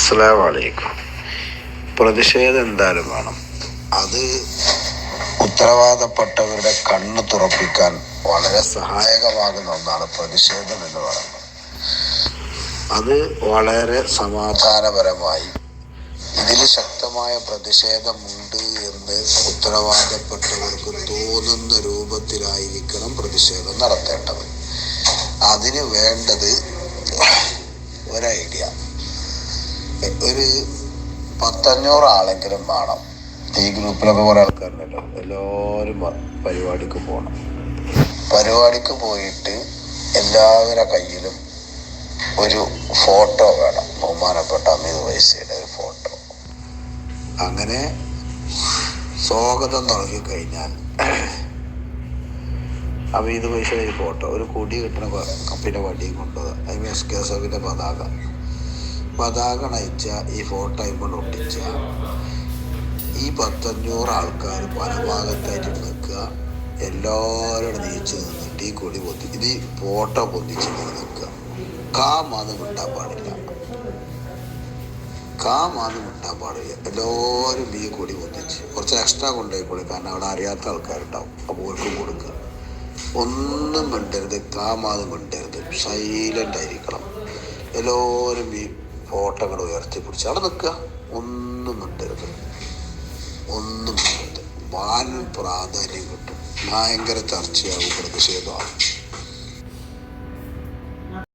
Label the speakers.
Speaker 1: അസ്സലാമലൈക്കും. പ്രതിഷേധം എന്തായാലും വേണം. അത് ഉത്തരവാദപ്പെട്ടവരുടെ കണ്ണ് തുറപ്പിക്കാൻ വളരെ സഹായകമാകുന്ന ഒന്നാണ് പ്രതിഷേധം എന്ന് പറയുന്നത്. അത് വളരെ സമാധാനപരമായി ഇതിൽ ശക്തമായ പ്രതിഷേധമുണ്ട് എന്ന് ഉത്തരവാദപ്പെട്ടവർക്ക് തോന്നുന്ന രൂപത്തിലായിരിക്കണം പ്രതിഷേധം നടത്തേണ്ടത്. അതിന് വേണ്ടത് ഒരു പത്തഞ്ഞൂറ് ആളെങ്കിലും വേണം. ഈ ഗ്രൂപ്പിലൊക്കെ കുറെ ആൾക്കാരുണ്ടല്ലോ. എല്ലാവരും പരിപാടിക്ക് പോകണം പരിപാടിക്ക് പോയിട്ട് എല്ലാവരുടെ കയ്യിലും ഒരു ഫോട്ടോ വേണം. ബഹുമാനപ്പെട്ട അമിത് വൈസയുടെ ഒരു ഫോട്ടോ. അങ്ങനെ സ്വാഗതം തുടങ്ങിക്കഴിഞ്ഞാൽ അമിത് വൈസയുടെ ഒരു ഫോട്ടോ. ഒരു കൊടി കിട്ടണ കപ്പിന്റെ വടിയും കൊണ്ടുപോകുക അതിന് എസ് കെ എസ് എഫിന്റെ പതാക. പതാക നയിച്ച ഈ ഫോട്ടോ ഇപ്പോൾ ഒട്ടിച്ച ഈ പത്തഞ്ഞൂറ് ആൾക്കാർ പല ഭാഗത്തായിട്ട് നിൽക്കുക. എല്ലാവരും നീച്ചു നിന്നിട്ട് ഈ കൊടി പൊത്തി ഇത് ഈ ഫോട്ടോ പൊന്തിച്ച് നിൽക്കുക. കാ മാതം വിട്ടാൻ പാടില്ല. കാ മാതം വിട്ടാൻ പാടില്ല. എല്ലാവരും ഈ കൊടി പൊന്തിച്ച് കുറച്ച് എക്സ്ട്രാ കൊണ്ടുപോയിക്കോളി കാരണം അവിടെ അറിയാത്ത ആൾക്കാരുണ്ടാവും. അപ്പോൾ ഓർക്കും കൊടുക്കുക. ഒന്നും മിണ്ടരുത്. കാ മാതം മിണ്ടരുത്. സൈലന്റ് ആയിരിക്കണം. എല്ലാവരും ഈ ഫോട്ടോകൾ ഉയർത്തിപ്പിടിച്ച് അവിടെ നിൽക്കുക. ഒന്നും മിണ്ടരുത്. ഒന്നും മിണ്ടരുത്. വാനും പ്രാധാന്യം കിട്ടും. ഭയങ്കര ചർച്ചയാകും പ്രതിഷേധമാണ്